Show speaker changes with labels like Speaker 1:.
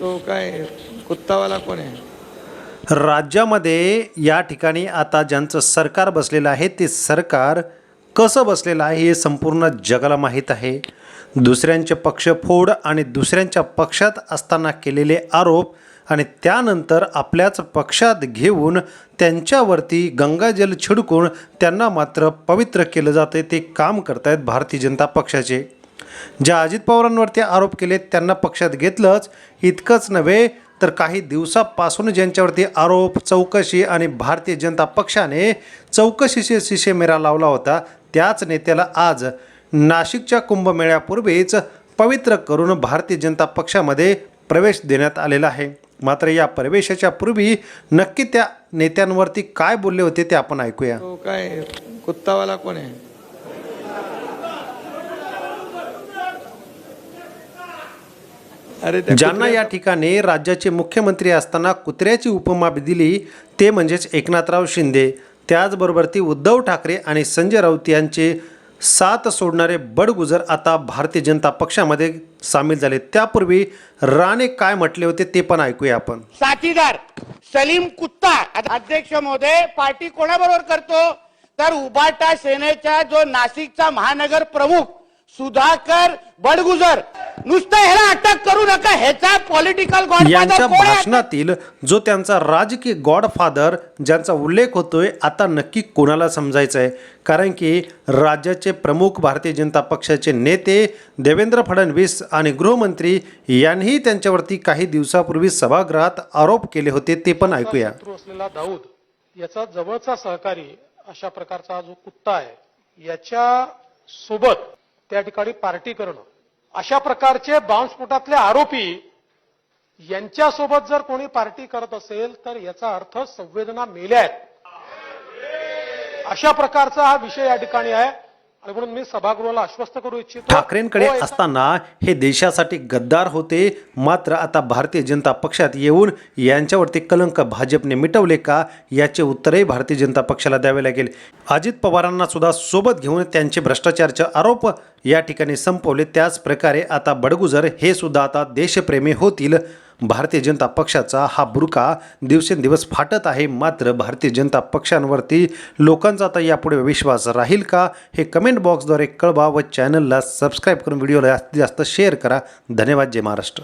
Speaker 1: तो काय कुत्तावाला कोण आहे?
Speaker 2: राज्यामध्ये या ठिकाणी आता ज्यांचं सरकार बसलेलं आहे ते सरकार कसं बसलेलं आहे हे संपूर्ण जगाला माहीत आहे. दुसऱ्यांचे पक्ष फोड आणि दुसऱ्यांच्या पक्षात असताना केलेले आरोप आणि त्यानंतर आपल्याच पक्षात घेऊन त्यांच्यावरती गंगाजल छिडकून त्यांना मात्र पवित्र केलं जातं ते काम करतायत भारतीय जनता पक्षाचे. ज्या अजित पवारांवरती आरोप केले त्यांना पक्षात घेतलंच. इतकंच नव्हे तर काही दिवसापासून ज्यांच्यावरती आरोप चौकशी आणि भारतीय जनता पक्षाने चौकशीचे शिशेमेरा लावला होता त्याच नेत्याला आज नाशिकच्या कुंभमेळ्यापूर्वीच पवित्र करून भारतीय जनता पक्षामध्ये प्रवेश देण्यात आलेला आहे. मात्र या प्रवेशाच्या पूर्वी नक्की त्या नेत्यांवरती काय बोलले होते ते आपण ऐकूया.
Speaker 1: काय कुत्तावाला कोण आहे? अरे
Speaker 2: ज्यांना या ठिकाणी राज्याचे मुख्यमंत्री असताना कुत्र्याची उपमा दिली ते म्हणजेच एकनाथराव शिंदे. त्याचबरोबर ती उद्धव ठाकरे आणि संजय राऊत यांचे साथ सोडणारे बडगुजर आता भारतीय जनता पक्षामध्ये सामील झाले. त्यापूर्वी राणे काय म्हटले होते ते पण ऐकूया आपण.
Speaker 3: साथीदार सलीम कुत्ता अध्यक्ष महोदय पार्टी कोणाबरोबर करतो? तर उबाटा सेनेचा जो नाशिकचा महानगर प्रमुख सुधाकर बडगुजर. नुसतं ह्याला अटक करू नका ह्याचा पॉलिटिकल
Speaker 2: यांच्या
Speaker 3: गॉडफादर कोण आहे?
Speaker 2: भाषणातील जो त्यांचा राजकीय गॉडफादर ज्यांचा उल्लेख होतोय आता नक्की कोणाला समजायचं आहे कारण की राज्याचे प्रमुख भारतीय जनता पक्षाचे नेते देवेंद्र फडणवीस आणि गृहमंत्री यांनीही त्यांच्यावरती काही दिवसापूर्वी सभागृहात आरोप केले होते ते पण ऐकूया.
Speaker 4: दाऊद याचा जवळचा सहकारी अशा प्रकारचा जो कुत्ता आहे याच्या सोबत त्या ठिकाणी पार्टी करणं. अशा प्रकारचे बॉम्बस्फोटातले आरोपी यांच्यासोबत जर कोणी पार्टी करत असेल तर याचा अर्थ संवेदना मेल्या आहेत. अशा प्रकारचा हा विषय या ठिकाणी आहे. आणि म्हणून मी सभागृहाला आश्वस्त करू इच्छितो.
Speaker 2: ठाकरेंकडे
Speaker 4: हो,
Speaker 2: असताना हे देशासाठी गद्दार होते. मात्र आता भारतीय जनता पक्षात येऊन यांच्यावरती कलंक भाजपने मिटवले का याचे उत्तरही भारतीय जनता पक्षाला द्यावे लागेल. अजित पवारांना सुद्धा सोबत घेऊन त्यांचे भ्रष्टाचारचे आरोप या ठिकाणी संपवले. त्याच प्रकारे आता बडगुजर हे सुद्धा आता देशप्रेमी होतील. भारतीय जनता पक्षाचा हा बुरका दिवसेंदिवस फाटत आहे. मात्र भारतीय जनता पक्षांवरती लोकांचा आता यापुढे विश्वास राहील का हे कमेंट बॉक्सद्वारे कळवा व चॅनलला सबस्क्राईब करून व्हिडिओला जास्तीत जास्त शेअर करा. धन्यवाद. जय महाराष्ट्र.